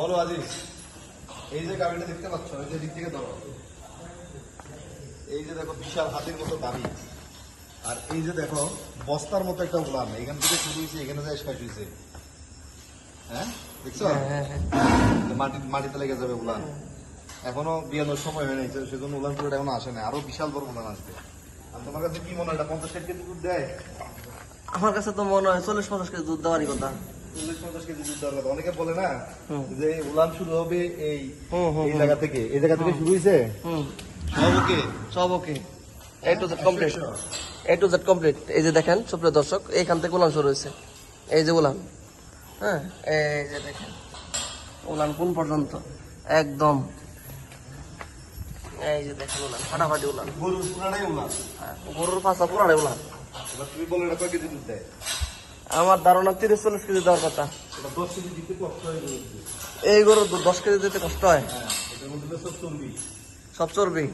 বলো আজিজ এই যে গাড়িটা দেখতে পাচ্ছ এই যে দিক থেকে ধরো। এই যে দেখো বিশাল হাতির মতো দাবি। আর এই যে দেখো বস্তার মতো একটা উলান। এখান থেকে শুরু হয়েছে এখানে যায় শেষ হয়েছে হ্যাঁ? দেখছ? হ্যাঁ হ্যাঁ হ্যাঁ। মাটি মাটিতে লেগে যাবে উলান। এখনও বিয়ানোর সময় হয়ে নিয়েছে সেজন্য উলান পুরোটা এখনও আসে না আরও বিশাল বড় উলান আসবে। আর তোমার কাছে কি মনে হয় পঞ্চাশ ষাট কেজি দুধ দেয়? আমার কাছে তো মনে হয় চল্লিশ পঞ্চাশ কেজি দুধ দেওয়ারই কথা। চল্লিশ পঞ্চাশ কেজি দুধ দেওয়ার কথা। অনেকে বলে না যে উলান শুরু হবে এই হুম, হুম, এই জায়গা থেকে। এই জায়গা থেকে শুরু হয়েছে? সব ওকে সব okay. A to Z complete A to Z complete এই যে দেখেন সুপ্রিয় দর্শক এইখান থেকে উলান শুরু হয়েছে। এই যে উলান। হ্যাঁ এই যে দেখেন উলান কোন পর্যন্ত? একদম। এই যে দেখেন উলান ফাটাফাটি উলান। গরুর পুরাটাই উলান। হ্যাঁ, গরুর পাশা পুরাড়ে উলান। তুমি বলো কয় কেজি দুধ দেয়? আমার ধারণা তিরিশ চল্লিশ কেজি দেওয়ার কথা। এই গরু দশ কেজি দিতে কষ্ট হয়? হ্যাঁ সব চর্বি?